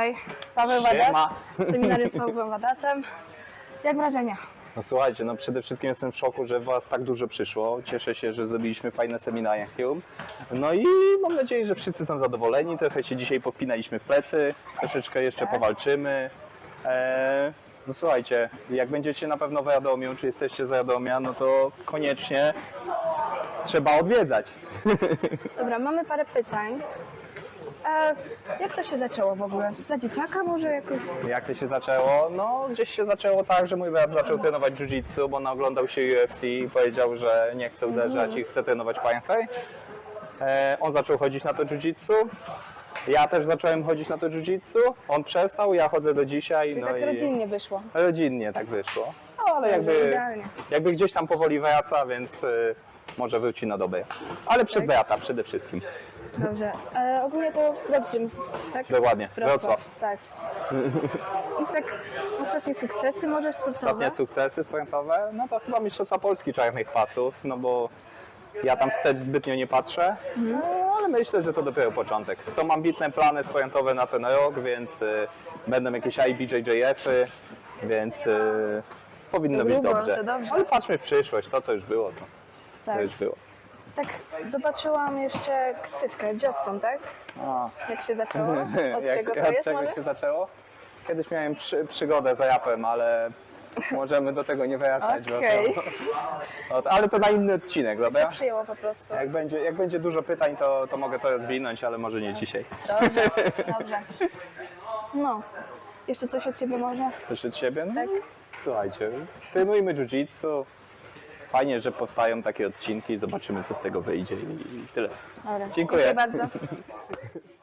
Hej, Paweł Wadas, Siema. seminarium z Pawłem Wadasem. Jak wrażenia? No słuchajcie, no przede wszystkim jestem w szoku, że Was tak dużo przyszło. Cieszę się, że zrobiliśmy fajne seminarium. No i mam nadzieję, że wszyscy są zadowoleni. Trochę się dzisiaj popinaliśmy w plecy, troszeczkę jeszcze Tak. powalczymy. Eee, no słuchajcie, jak będziecie na pewno w Radomiu, czy jesteście z Radomia, no to koniecznie trzeba odwiedzać. Dobra, mamy parę pytań. Jak to się zaczęło w ogóle? Za dzieciaka może jakoś? Jak to się zaczęło? No, gdzieś się zaczęło tak, że mój brat zaczął trenować jiu-jitsu, bo naoglądał się UFC i powiedział, że nie chce uderzać i chce trenować Thai. E, on zaczął chodzić na to jiu-jitsu. Ja też zacząłem chodzić na to jiu-jitsu. On przestał, ja chodzę do dzisiaj. Czyli no tak i rodzinnie wyszło. rodzinnie tak wyszło. No, ale jakby, jakby gdzieś tam powoli wraca, więc y, może wróci na dobę. Ale przez Tak. Beata przede wszystkim. Dobrze. E, ogólnie to Wrocław, tak? Dokładnie, Wrocław. Tak. I tak ostatnie sukcesy może sportowe? Ostatnie sukcesy sportowe, no to chyba Mistrzostwa Polski czarnych pasów, no bo ja tam wstecz zbytnio nie patrzę, no, ale myślę, że to dopiero początek. Są ambitne plany sportowe na ten rok, więc y, będą jakieś IBJJF-y, więc y, powinno być grubo, dobrze. to dobrze. Ale patrzmy w przyszłość, to co już było, to, Tak. to już było. Tak, zobaczyłam jeszcze ksywkę, Jotson, tak? A. Jak się zaczęło? Od Jak, tego to od jest czego może? się zaczęło? Kiedyś miałem przy, przygodę z japem, ale możemy do tego nie wracać. bo Okej. to, o, ale to na inny odcinek, dobra? Przyjęło po prostu. Jak będzie, jak będzie dużo pytań, to, to mogę to rozwinąć, ale może nie dzisiaj. Dobrze, dobrze. No, jeszcze coś od Ciebie może? Coś od siebie? No, Tak. Słuchajcie, trenujmy jiu-jitsu. Fajnie, że powstają takie odcinki, zobaczymy co z tego wyjdzie i tyle. Dobra. Dziękuję. Dziękuję bardzo.